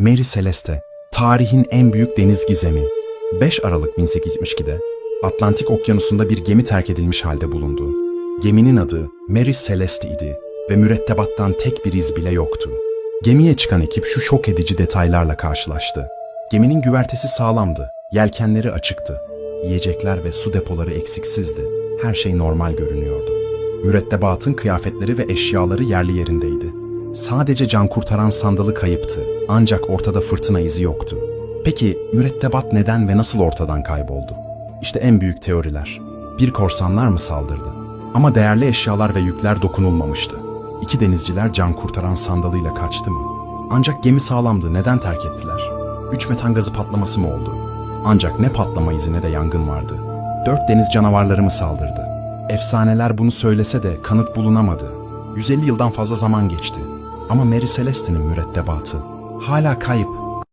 Mary Celeste, tarihin en büyük deniz gizemi. 5 Aralık 1872'de Atlantik Okyanusu'nda bir gemi terk edilmiş halde bulundu. Geminin adı Mary Celeste idi ve mürettebattan tek bir iz bile yoktu. Gemiye çıkan ekip şu şok edici detaylarla karşılaştı. Geminin güvertesi sağlamdı, yelkenleri açıktı. Yiyecekler ve su depoları eksiksizdi. Her şey normal görünüyordu. Mürettebatın kıyafetleri ve eşyaları yerli yerindeydi. Sadece can kurtaran sandalı kayıptı. Ancak ortada fırtına izi yoktu. Peki mürettebat neden ve nasıl ortadan kayboldu? İşte en büyük teoriler. Bir korsanlar mı saldırdı? Ama değerli eşyalar ve yükler dokunulmamıştı. İki denizciler can kurtaran sandalıyla kaçtı mı? Ancak gemi sağlamdı, neden terk ettiler? Üç metan gazı patlaması mı oldu? Ancak ne patlama izi ne de yangın vardı. Dört deniz canavarları mı saldırdı? Efsaneler bunu söylese de kanıt bulunamadı. 150 yıldan fazla zaman geçti. Ama Mary Celeste'nin mürettebatı hala kayıp.